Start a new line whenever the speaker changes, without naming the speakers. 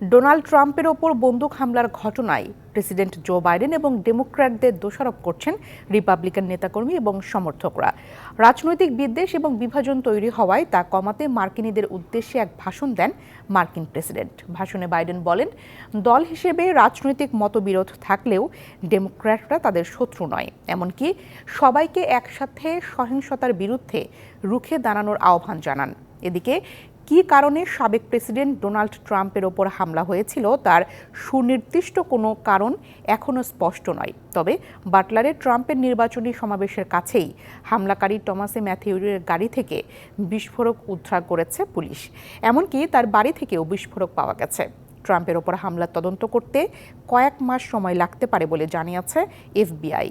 Donald ট্রাম্পের ওপর বন্দুক হামলার ঘটনায় প্রেসিডেন্ট জো বাইডেন এবং ডেমোক্র্যাটদের দোষারোপ করছেন রিপাবলিকান নেতাকর্মী এবং সমর্থকরা। রাজনৈতিক বিদ্বেষ এবং বিভাজন তৈরি হওয়ায় তা কমাতে মার্কিনীদের উদ্দেশ্যে এক ভাষণ দেন মার্কিন প্রেসিডেন্ট। ভাষণে বাইডেন বলেন, দল হিসেবে রাজনৈতিক মতবিরোধ থাকলেও ডেমোক্র্যাটরা তাদের শত্রু নয়। এমনকি সবাইকে একসাথে সহিংসতার বিরুদ্ধে রুখে দাঁড়ানোর আহ্বান জানান। এদিকে কী কারণে সাবেক প্রেসিডেন্ট ডোনাল্ড ট্রাম্পের ওপর হামলা হয়েছিল তার সুনির্দিষ্ট কোনো কারণ এখনও স্পষ্ট নয়। তবে বাটলারের ট্রাম্পের নির্বাচনী সমাবেশের কাছেই হামলাকারী টমাসে ম্যাথিউরের গাড়ি থেকে বিস্ফোরক উদ্ধার করেছে পুলিশ। এমনকি তার বাড়ি থেকেও বিস্ফোরক পাওয়া গেছে। ট্রাম্পের ওপর হামলার তদন্ত করতে কয়েক মাস সময় লাগতে পারে বলে জানিয়েছে এফবিআই।